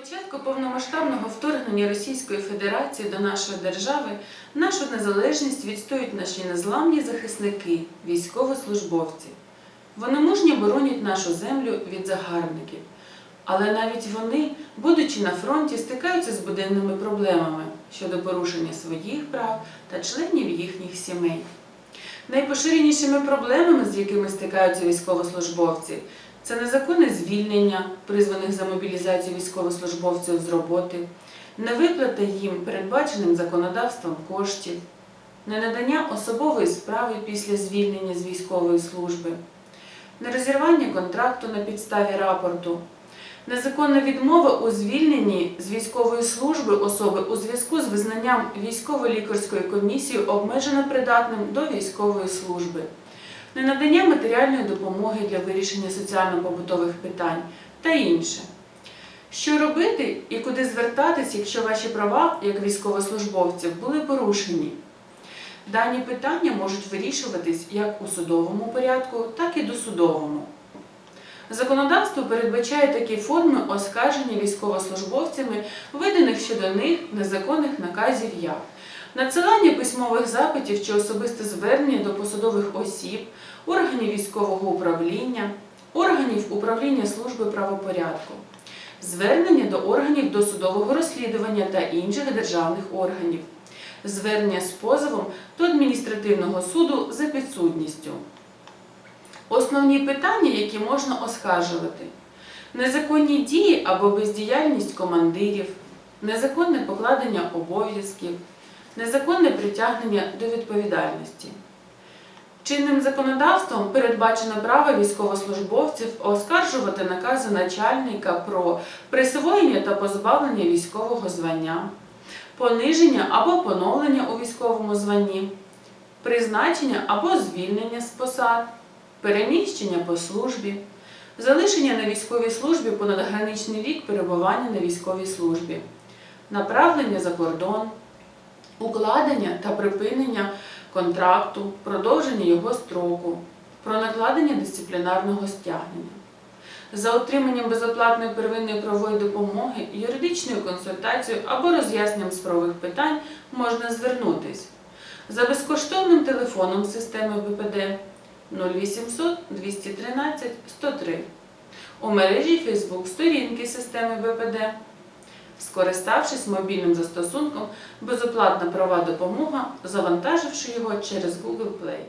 початку повномасштабного вторгнення Російської Федерації до нашої держави нашу незалежність відстоюють наші незламні захисники, військовослужбовці. Вони мужньо боронять нашу землю від загарбників. Але навіть вони, будучи на фронті, стикаються з буденними проблемами щодо порушення своїх прав та членів їхніх сімей. Найпоширенішими проблемами, з якими стикаються військовослужбовці, це незаконне звільнення, призваних за мобілізацію військовослужбовців з роботи, невиплата їм передбаченим законодавством коштів, ненадання особової справи після звільнення з військової служби, нерозірвання контракту на підставі рапорту, незаконна відмова у звільненні з військової служби особи у зв'язку з визнанням військово-лікарської комісії обмежено придатним до військової служби, ненадання матеріальної допомоги для вирішення соціально-побутових питань та інше. Що робити і куди звертатись, якщо ваші права як військовослужбовців були порушені? Дані питання можуть вирішуватись як у судовому порядку, так і досудовому. Законодавство передбачає такі форми оскарження військовослужбовцями, виданих щодо них незаконних наказів як надсилання письмових запитів чи особисте звернення до посадових осіб, органів військового управління, органів управління служби правопорядку, звернення до органів досудового розслідування та інших державних органів, звернення з позовом до адміністративного суду за підсудністю. Основні питання, які можна оскаржувати: незаконні дії або бездіяльність командирів, незаконне покладення обов'язків, незаконне притягнення до відповідальності. Чинним законодавством передбачено право військовослужбовців оскаржувати накази начальника про присвоєння та позбавлення військового звання, пониження або поновлення у військовому званні, призначення або звільнення з посад, переміщення по службі, залишення на військовій службі понад граничний вік перебування на військовій службі, направлення за кордон, укладення та припинення контракту, продовження його строку, про накладення дисциплінарного стягнення. За отриманням безоплатної первинної правової допомоги, юридичною консультацією або роз'ясненням справових питань можна звернутись за безкоштовним телефоном системи БПД 0800 213 103 у мережі Facebook сторінки системи БПД. Скориставшись мобільним застосунком, безоплатна права допомога, завантаживши його через Google Play.